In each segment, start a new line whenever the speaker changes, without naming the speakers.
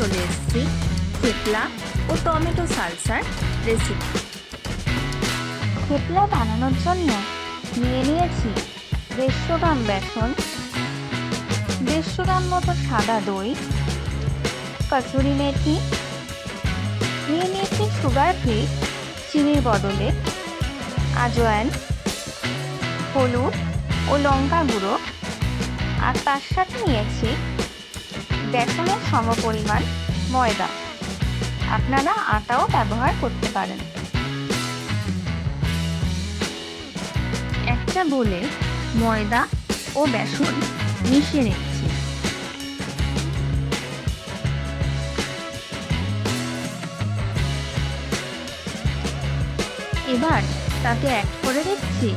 চলে এসেছি থেপলা ও টমেটো সালসার রেসিপি
থেপলা বানানোর জন্য নিয়ে নিয়েছি দেড়শো গ্রাম বেসন, দেড়শো গ্রাম মতো সাদা দই, কচুরি মেথি, নিয়ে নিয়েছি সুগার ফ্রি, চিনির বদলে আজওয়ান হলুদ ও লঙ্কা গুঁড়ো। আর তার সাথে নিয়েছি বেসনের সমপরিমাণ ময়দা। আপনারা আটাও ব্যবহার করতে পারেন।
একটা বলে ময়দা ও বেসন মিশিয়ে নিচ্ছি। এবার তাতে অ্যাড করে দিচ্ছি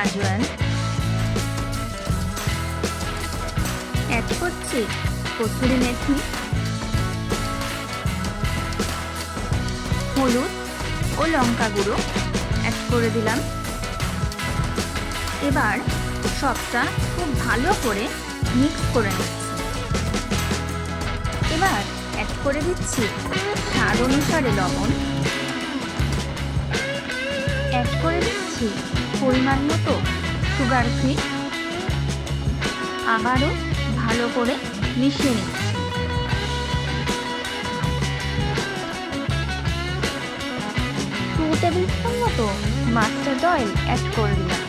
আজওয়ান। অ্যাড করছি কসুরি মেথি, হলুদ ও লঙ্কা গুঁড়ো অ্যাড করে দিলাম। এবার সবটা খুব ভালো করে মিক্স করে নিচ্ছি। এবার অ্যাড করে দিচ্ছি স্বাদ অনুসারে লবণ। অ্যাড করে দিচ্ছি পরিমাণ মতো সুগার ফ্রি আবারও ভালো করে মিশিয়ে নিচ্ছি।
টু টেবিল স্পুন মতো মাস্টার্ড অয়েল অ্যাড করে দিলাম।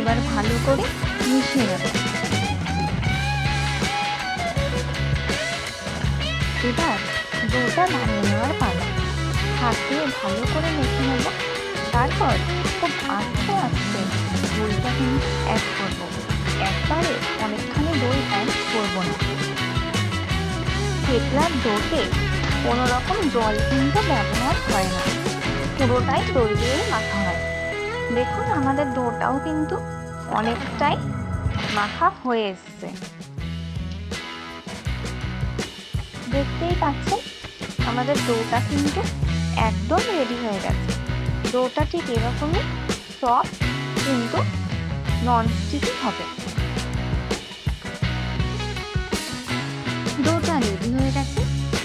এবার ভালো করে মিশিয়ে নেব। এবার ডোটা বানিয়ে নেওয়ার পালা। হাত দিয়ে ভালো করে মেখে নেব। তারপর খুব আস্তে আস্তে দইটা কিন্তু অ্যাড করব। একবারে অনেকখানি দই অ্যাড করব না। থেতলার ডোতে কোনো রকম জল কিন্তু ব্যবহার হয় না। পুরোটাই দই দিয়েই মাখা হয়। দেখুন, আমাদের ডোটাও কিন্তু অনেকটাই মাখা হয়ে এসছে। দেখতেই পাচ্ছেন, আমাদের ডোটা কিন্তু একদম রেডি হয়ে গেছে। ডোটা ঠিক এরকমই সফট কিন্তু ননস্টিকি হবে।
রেডি হয়ে গেছে।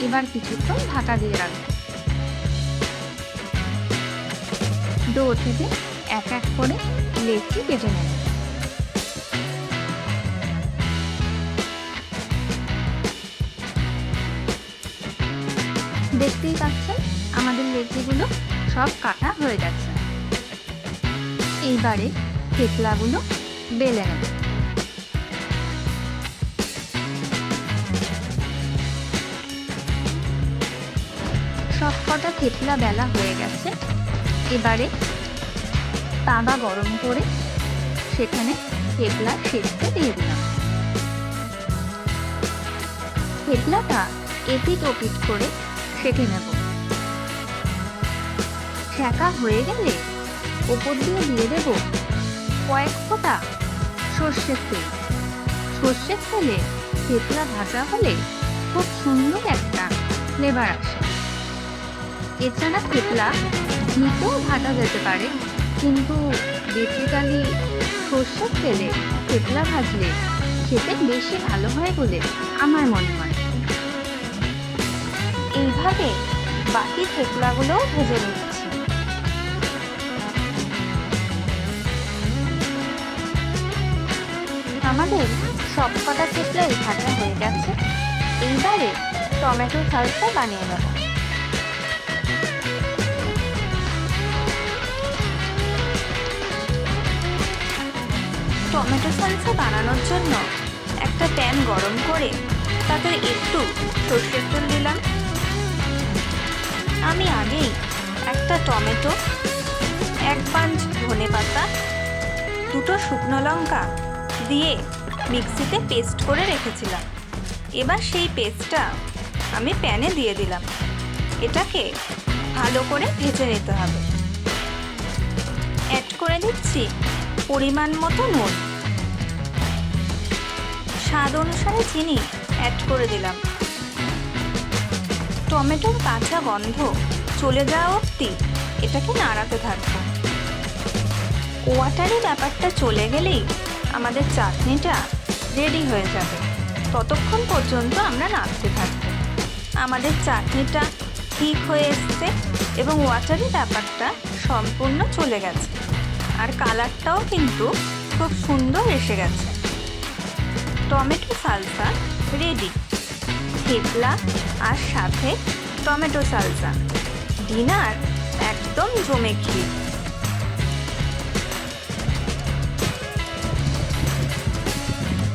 এবার কিছুক্ষণ ঢাকা দিয়ে রাখব। ডো থেকে এক এক করে লেচি কেটে নেব। দেখতেই পাচ্ছেন, আমাদের লেচিগুলো সব কাটা হয়ে গেছে। এইবারে থেতলাগুলো বেলে নেব। সব কটা থেতলা বেলা হয়ে গেছে। এবারে তাওয়া গরম করে সেখানে থেতলা সেঁকতে দিয়ে দিলাম। থেতলাটা এপিট ওপিট করে সেঁকে নেব। সেঁকা হয়ে গেলে ওপর দিয়ে দিয়ে দেব কয়েক ফোঁটা সর্ষের তেল। সর্ষের তেলে থেতলা ভাজা হলে খুব সুন্দর একটা ফ্লেভার আসে। এছাড়া থেতলা ঘিতেও ভাজা যেতে পারে, কিন্তু বেসিক্যালি সর্ষের তেলে থেতলা ভাজলে খেতে বেশি ভালো হয় বলে আমার মনে হয়।
এইভাবে বাকি থেতলাগুলোও ভেজে নিচ্ছি আমাদের সব কটা থেতলাই ভাজা হয়ে গেছে। এইবারে টমেটো সালসা বানিয়ে নেব। টমেটো সালসা বানানোর জন্য একটা প্যান গরম করে তাতে একটু সর্ষের তেল দিলাম। আমি আগেই একটা টমেটো, এক পাঞ্চ ধনে পাতা, দুটো শুকনো লঙ্কা দিয়ে মিক্সিতে পেস্ট করে রেখেছিলাম। এবার সেই পেস্টটা আমি প্যানে দিয়ে দিলাম। এটাকে ভালো করে ভেজে নিতে হবে। অ্যাড করে দিচ্ছি পরিমাণ মতো নুন। স্বাদ অনুসারে চিনি অ্যাড করে দিলাম। টমেটোর কাঁচা গন্ধ চলে যাওয়া অবধি এটাকে নাড়াতে থাকব। ওয়াটারি ব্যাপারটা চলে গেলেই আমাদের চাটনিটা রেডি হয়ে যাবে। ততক্ষণ পর্যন্ত আমরা নাড়তে থাকব। আমাদের চাটনিটা ঠিক হয়ে এসছে এবং ওয়াটারি ব্যাপারটা সম্পূর্ণ চলে গেছে। আর কালারটাও কিন্তু খুব সুন্দর এসে গেছে। টমেটো সালসা রেডি থেপলা আর সাথে টমেটো সালসা। ডিনার একদম জমে ক্ষীর।